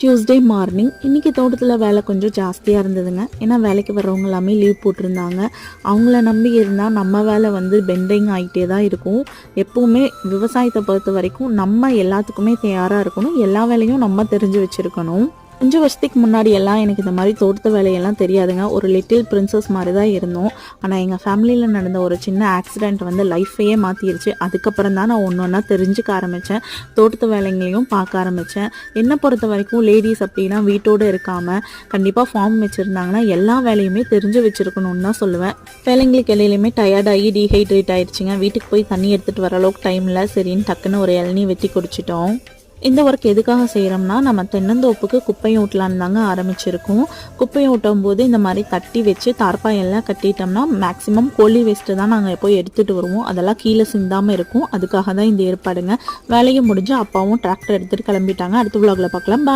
Tuesday morning இன்றைக்கி தோட்டத்தில் வேலை கொஞ்சம் ஜாஸ்தியாக இருந்ததுங்க. ஏன்னா வேலைக்கு வர்றவங்க எல்லாமே லீவ் போட்டிருந்தாங்க. அவங்கள நம்பி இருந்தால் நம்ம வேலை வந்து பெண்டிங் ஆகிட்டே தான் இருக்கும். எப்போவுமே விவசாயத்தை பொறுத்த வரைக்கும் நம்ம எல்லாத்துக்குமே தயாராக இருக்கணும். எல்லா வேலையும் நம்ம தெரிஞ்சு வச்சுருக்கணும். அஞ்சு வருஷத்துக்கு முன்னாடி எல்லாம் எனக்கு இந்த மாதிரி தோட்டத்து வேலையெல்லாம் தெரியாதுங்க. ஒரு லிட்டில் பிரின்சஸ் மாதிரி தான் இருந்தோம். ஆனால் எங்கள் ஃபேமிலியில் நடந்த ஒரு சின்ன ஆக்சிடெண்ட் வந்து லைஃப்பையே மாற்றிருச்சு அதுக்கப்புறம் தான் நான் ஒன்று ஒன்றா தெரிஞ்சுக்க ஆரம்பித்தேன் தோட்டத்து வேலைங்களையும் பார்க்க ஆரம்பித்தேன் என்னை பொறுத்த வரைக்கும் லேடிஸ் அப்படின்னா வீட்டோடு இருக்காமல் கண்டிப்பாக ஃபார்ம் வச்சுருந்தாங்கன்னா எல்லா வேலையுமே தெரிஞ்சு வச்சுருக்கணும்னு தான் சொல்லுவேன். வேலைங்களுக்கு இடையிலுமே டயர்டாகி டீஹைட்ரேட் ஆயிடுச்சுங்க வீட்டுக்கு போய் தண்ணி எடுத்துகிட்டு வர அளவுக்கு டைமில் சரின்னு டக்குன்னு ஒரு இளநீ வெட்டி குடிச்சிட்டோம். இந்த ஒர்க் எதுக்காக செய்கிறோம்னா நம்ம தென்னந்தோப்புக்கு குப்பையை ஊட்டலான்னு தாங்க ஆரம்பிச்சிருக்கோம். குப்பையை ஊட்டும் போது இந்த மாதிரி தட்டி வச்சு தார்பாய் எல்லாம் கட்டிட்டோம்னா மேக்ஸிமம் கோழி வேஸ்ட்டு தான் நாங்கள் போய் எடுத்துகிட்டு வருவோம். அதெல்லாம் கீழே சிந்தாமல் இருக்கும். அதுக்காக தான் இந்த ஏற்பாடுங்க. வேலையும் முடிஞ்சு அப்பாவும் டிராக்டர் எடுத்துகிட்டு கிளம்பிட்டாங்க. அடுத்த vlogல பார்க்கலாம்.